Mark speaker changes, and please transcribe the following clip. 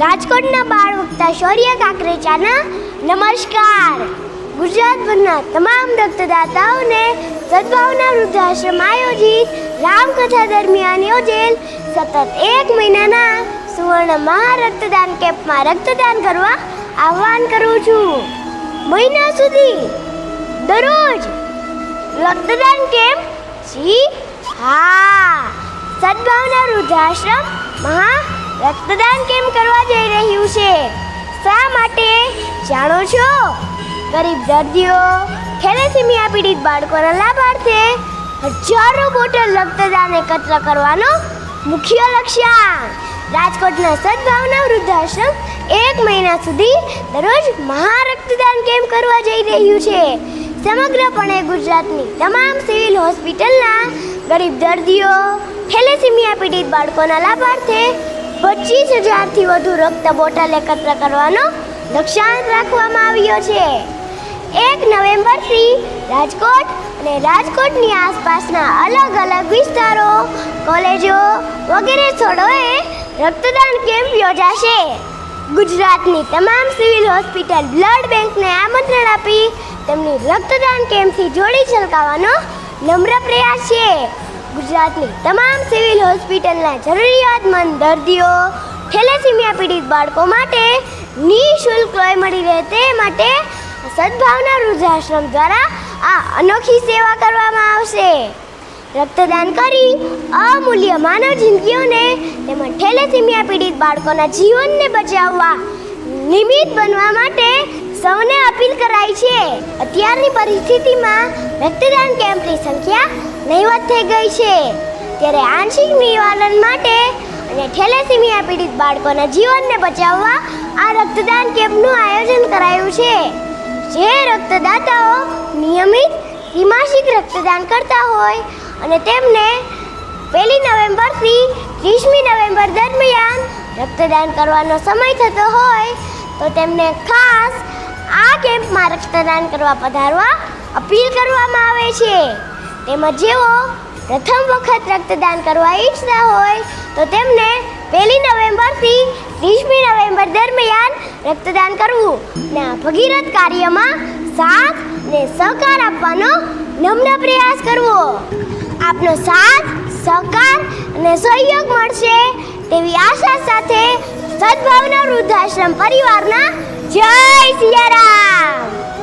Speaker 1: રાજકોટના બાળ વક્તા શૌર્ય કાકરેચાના નમસ્કાર. ગુજરાતભરના તમામ રક્તદાતાઓને સદભાવના વૃદ્ધાશ્રમ આયોજિત રામકથા દરમિયાન યોજેલ સતત એક મહિનાના સુવર્ણ મહારક્તદાન કેમ્પમાં રક્તદાન કરવા આહ્વાન કરું છું. મહિના સુધી દરરોજ રક્તદાન કેમ્પ જી હા. સદભાવના વૃદ્ધાશ્રમ મહા રક્તદાન કેમ કરવા જઈ રહ્યું છે? શા માટે? જાણો છો? ગરીબ દર્દીઓ થેલેસેમિયા પીડિત બાળકોના લાભાર્થે હજારો બોટલ રક્તદાન એકત્ર કરવાનો મુખ્ય લક્ષ્યાંક. રાજકોટના સદભાવના વૃદ્ધાશ્રમ એક મહિના સુધી દરરોજ મહારક્તદાન કેમ્પ કરવા જઈ રહ્યું છે? સમગ્રપણે ગુજરાતની તમામ સિવિલ હોસ્પિટલના ગરીબ દર્દીઓ થેલેસેમિયા પીડિત બાળકોના લાભાર્થે પચીસ હજારથી વધુ રક્ત બોટલ એકત્ર કરવાનો લક્ષ્યાંક રાખવામાં આવ્યો છે. એક નવેમ્બરથી રાજકોટ અને રાજકોટની આસપાસના અલગ અલગ વિસ્તારો, કોલેજો વગેરે સ્થળોએ રક્તદાન કેમ્પ યોજાશે. ગુજરાતની તમામ સિવિલ હોસ્પિટલ બ્લડ બેંકને આમંત્રણ આપી તેમની રક્તદાન કેમ્પથી જોડી છલકાવવાનો નમ્ર પ્રયાસ છે. ગુજરાતની તમામ સિવિલ હોસ્પિટલના જરૂરિયાતમંદ દર્દીઓ, થેલેસીમિયા પીડિત બાળકો માટે નિઃશુલ્ક લોહી મળી રહે તે માટે સદભાવના વૃદ્ધાશ્રમ દ્વારા આ અનોખી સેવા કરવામાં આવશે. રક્તદાન કરી અમૂલ્ય માનવ જિંદગીઓને તેમજ થેલેસીમિયા પીડિત બાળકોના જીવનને બચાવવા નિમિત્ત બનવા માટે સૌને અપીલ કરાઈ છે. અત્યારની પરિસ્થિતિમાં રક્તદાન કેમ્પની સંખ્યા નહીવત થઈ ગઈ છે. ત્યારે આંશિક નિવારણ માટે અને થેલેસીમિયા પીડિત બાળકોના જીવનને બચાવવા આ રક્તદાન કેમ્પનું આયોજન કરાયું છે. જે રક્તદાતાઓ નિયમિત ત્રિમાસિક રક્તદાન કરતા હોય અને તેમને પહેલી નવેમ્બરથી ત્રીસમી નવેમ્બર દરમિયાન રક્તદાન કરવાનો સમય થતો હોય તો તેમને ખાસ આ કેમ્પમાં રક્તદાન કરવા પધારવા અપીલ કરવામાં આવે છે. તેમજ જેઓ પ્રથમ વખત રક્તદાન કરવા ઈચ્છતા હોય, તો તેમને પહેલી નવેમ્બરથી ત્રીસમી નવેમ્બર દરમિયાન રક્તદાન કરવું ને ભગીરથ કાર્યમાં સાથ ને સહકાર આપવાનો નમ્ર પ્રયાસ કરવો. આપનો સાથ, સહકાર અને સહયોગ મળશે તેવી આશા સાથે સદભાવના વૃદ્ધાશ્રમ પરિવારના જય સિયારામ!